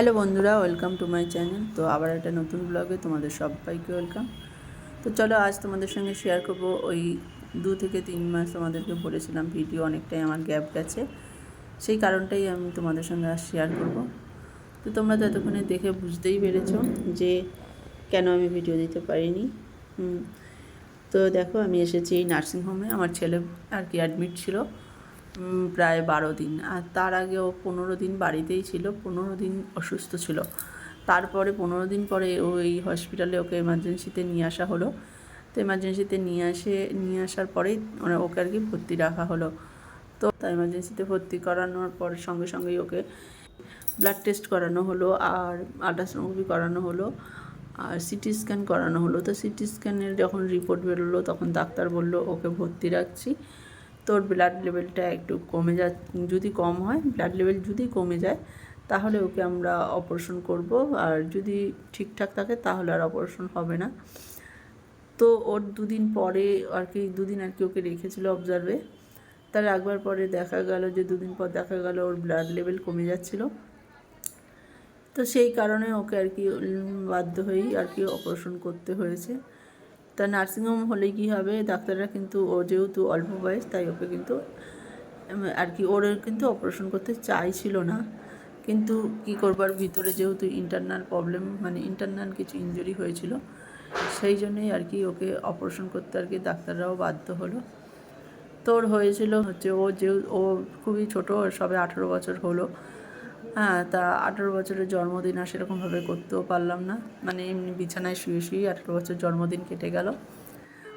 Hello বন্ধুরা, welcome to my channel. তো আবার একটা নতুন ব্লগে তোমাদের সবাইকে ওয়েলকাম। তো চলো আজ তোমাদের সঙ্গে শেয়ার করব। ওই দু থেকে তিন মাস তোমাদেরকে বলেছিলাম, ভিডিও অনেকটাই আমার গ্যাপ গেছে। সেই কারণটাই আমি তোমাদের সঙ্গে আজ শেয়ার করব। তো তোমরা তো এতক্ষণে দেখে বুঝতেই পেরেছ যে কেন আমি ভিডিও দিতে পারিনি। তো দেখো আমি এসেছি এই নার্সিংহোমে আমার ছেলে আর কি অ্যাডমিট ছিল। প্রায় বারো দিন। আর তার আগে ও পনেরো দিন বাড়িতেই ছিল, পনেরো দিন অসুস্থ ছিল। তারপরে পনেরো দিন পরে ওই হসপিটালে ওকে এমার্জেন্সিতে নিয়ে আসা হলো। তো এমার্জেন্সিতে নিয়ে আসে, নিয়ে আসার পরেই মানে ওকে আর কি ভর্তি রাখা হলো। তো এমার্জেন্সিতে ভর্তি করানোর পর সঙ্গে সঙ্গেই ওকে ব্লাড টেস্ট করানো হলো আর আল্ট্রাসোনোগ্রাফি করানো হলো আর সিটি স্ক্যান করানো হলো। তো সিটি স্ক্যানের যখন রিপোর্ট বেরোলো তখন ডাক্তার বলল, ওকে ভর্তি রাখছি। তোর ব্লাড লেভেলটা একটু কমে যা, যদি কম হয় ব্লাড লেভেল যদি কমে যায়, তাহলে ওকে আমরা অপারেশন করব। আর যদি ঠিকঠাক থাকে, তাহলে আর অপারেশন হবে না। তো ওর দুদিন পরে আর কি, দুদিন আর কি ওকে রেখেছিল অবজার্ভে তার একবার পরে দেখা গেল যে, দুদিন পর দেখা গেল ওর ব্লাড লেভেল কমে যাচ্ছিল। তো সেই কারণে ওকে আর কি বাধ্য হয়েই আর কি অপারেশন করতে হয়েছে। তা নার্সিংহোম হলে কি হবে? ডাক্তাররা কিন্তু ও যেহেতু অল্প বয়স, তাই ওকে কিন্তু আর কি ওর কিন্তু অপারেশন করতে চাইছিল না। কিন্তু কি করবার ভিতরে যেহেতু ইন্টারনাল প্রবলেম মানে ইন্টারনাল কিছু ইনজুরি হয়েছিল, সেই জন্যই আর কি ওকে অপারেশন করতে আর কি ডাক্তাররাও বাধ্য হলো। তোর হয়েছিল হচ্ছে ও যে ও খুবই ছোট সবে আঠেরো বছর হলো। হ্যাঁ তা আঠেরো বছরের জন্মদিন আর সেরকমভাবে করতেও পারলাম না। মানে এমনি বিছানায় শুয়ে শুয়েই আঠেরো বছর জন্মদিন কেটে গেল।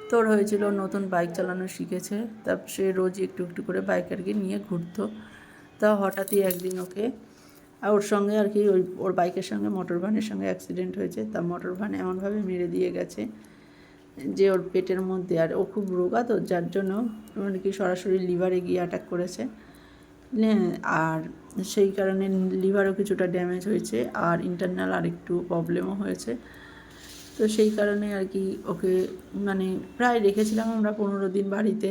তোর হয়েছিল নতুন বাইক চালানো শিখেছে, তা সে রোজ একটু একটু করে বাইক আর কি নিয়ে ঘুরতো। তা হঠাৎই একদিন ওকে, আর ওর সঙ্গে আর কি ওই, ওর বাইকের সঙ্গে, মোটর ভ্যানের সঙ্গে অ্যাক্সিডেন্ট হয়েছে। তা মোটর ভ্যান এমনভাবে মেরে দিয়ে গেছে যে ওর পেটের মধ্যে, আর ও খুব রোগা তো, যার জন্য মানে কি সরাসরি লিভারে গিয়ে অ্যাটাক করেছে। আর সেই কারণে লিভারও কিছুটা ড্যামেজ হয়েছে আর ইন্টারনাল আরেকটু প্রবলেমও হয়েছে। তো সেই কারণে আর কি ওকে মানে প্রায় রেখেছিলাম আমরা পনেরো দিন বাড়িতে,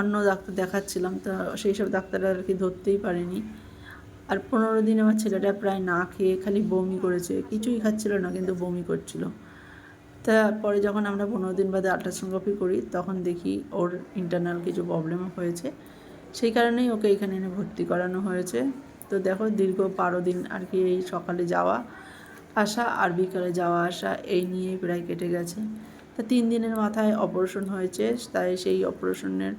অন্য ডাক্তার দেখাচ্ছিলাম, তা সেই সব ডাক্তাররা আর কি ধরতেই পারেনি। আর পনেরো দিন আমার ছেলেটা প্রায় না খেয়ে খালি বমি করেছে, কিছুই খাচ্ছিল না কিন্তু বমি করছিল। তারপরে যখন আমরা পনেরো দিন বাদে আল্ট্রাসোনোগ্রাফি করি, তখন দেখি ওর ইন্টারনাল কিছু প্রবলেম হয়েছে। সেই কারণেই ওকে এখানে এনে ভর্তি করানো হয়েছে। তো দেখো, দীর্ঘ বারো দিন আর কি এই সকালে যাওয়া আসা আর বিকালে যাওয়া আসা এই নিয়েই প্রায় কেটে গেছে। তা তিন দিনের মাথায় অপারেশন হয়েছে, তাই সেই অপারেশনের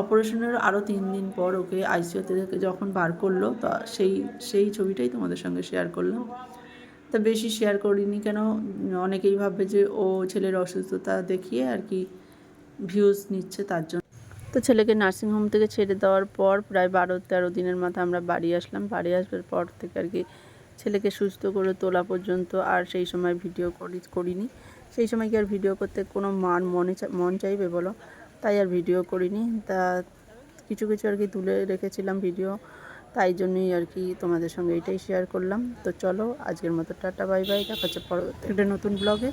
অপারেশনের আরও তিন দিন পর ওকে আইসিইউতে থেকে যখন বার করল, তা সেই সেই ছবিটাই তোমাদের সঙ্গে শেয়ার করলাম। তা বেশি শেয়ার করিনি কেন? অনেকেই ভাববে যে ও ছেলের অসুস্থতা দেখিয়ে আর কি ভিউজ নিচ্ছে তার জন্য। তো ছেলেকে নার্সিংহোম থেকে ছেড়ে দেওয়ার পর প্রায় বারো, তেরো দিনের মাথায় আমরা বাড়ি আসলাম। বাড়ি আসবার পর থেকে আর কি ছেলেকে সুস্থ করে তোলা পর্যন্ত আর সেই সময় ভিডিও করি, করিনি। সেই সময় কি আর ভিডিও করতে কোনো মান মনে মন চাইবে বলো? তাই আর ভিডিও করিনি। তা কিছু কিছু আর কি তুলে রেখেছিলাম ভিডিও তাই জন্যই আর কি তোমাদের সঙ্গে এটাই শেয়ার করলাম। তো চলো, আজকের মতো টাটা বাই বাই দেখা হচ্ছে পরবর্তী একটা নতুন ব্লগে